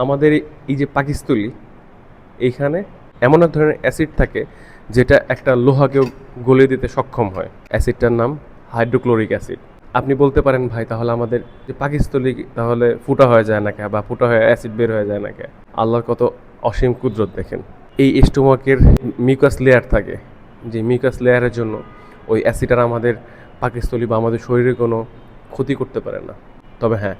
আমাদের এই- যে পাকিস্তুলি, এইখানে এমন এক ধরনের অ্যাসিড থাকে যেটা একটা লোহাকেও গলে দিতে সক্ষম হয়। অ্যাসিডটার নাম হাইড্রোক্লোরিক অ্যাসিড। আপনি বলতে পারেন, ভাই, তাহলে আমাদের যে পাকিস্তলি, তাহলে ফুটা হয়ে যায় না কে? বা ফুটা হয়ে, অ্যাসিড বের হয়ে যায় না কে? আল্লাহর কত অসীম কুদরত দেখেন। এই স্টোমাকের মিকাস লেয়ার থাকে, যে মিকাস লেয়ারের জন্য ওই অ্যাসিডার আমাদের পাকিস্তলি বা আমাদের শরীরে কোনো ক্ষতি করতে পারে না। তবে হ্যাঁ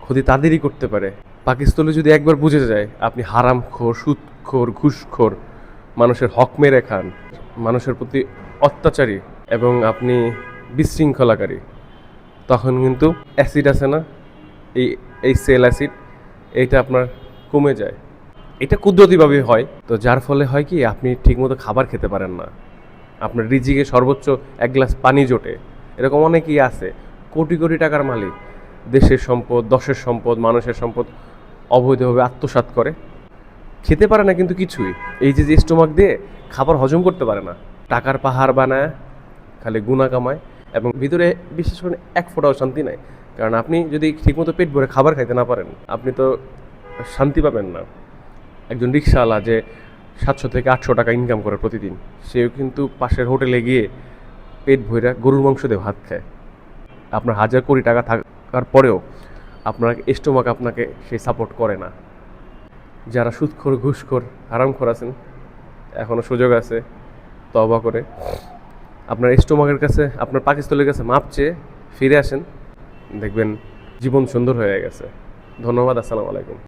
ক্ষতি তাদেরই করতে পারে। পাকিস্তলি যদি একবার বুঝে যায়, আপনি হারামখোর, সুদখোর, ঘুষখোর, মানুষের হক মেরে খান, মানুষের প্রতি অত্যাচারী এবং আপনি বিশৃঙ্খলাকারী, তখন কিন্তু অ্যাসিড আছে না? এই এই সেল অ্যাসিড, এইটা আপনার কমে যায়। এটা কুদরতিভাবে হয়। তো যার ফলে হয় কি, আপনি ঠিকমতো খাবার খেতে পারেন না। আপনার রিজিকে সর্বোচ্চ এক গ্লাস পানি জোটে। এরকম অনেকেই আছে। কোটি কোটি টাকার মালিক। দেশের সম্পদ, দশের সম্পদ, মানুষের সম্পদ অবৈধভাবে আত্মসাৎ করে। খেতে পারে না কিন্তু কিছুই। এই যে যে স্টোমাক দিয়ে খাবার হজম করতে পারে না। টাকার পাহাড় বানায়, খালি গুণা কামায় এবং ভিতরে বিশেষ করে এক ফোঁটাও শান্তি নাই। কারণ আপনি যদি ঠিকমতো পেট ভরে খাবার খাইতে না পারেন, আপনি তো শান্তি পাবেন না। একজন রিক্সাওয়ালা যে সাতশো থেকে আটশো টাকা ইনকাম করে প্রতিদিন, সেও কিন্তু পাশের হোটেলে গিয়ে পেট ভরে গরুর মাংস দিয়ে ভাত খায়। আপনার হাজার কোটি টাকা থাকার পরেও আপনার স্টোমাক আপনাকে সেই সাপোর্ট করে না। যারা সুদখোর, ঘুষখোর, হারামখোর আছেন এখনও সুযোগ আছে তবা করে। আপনার স্টোমাকের কাছে, আপনার পাকিস্তলের কাছে মাপ চেয়ে ফিরে আসেন, দেখবেন জীবন সুন্দর হয়ে গেছে। ধন্যবাদ, আসসালামু আলাইকুম।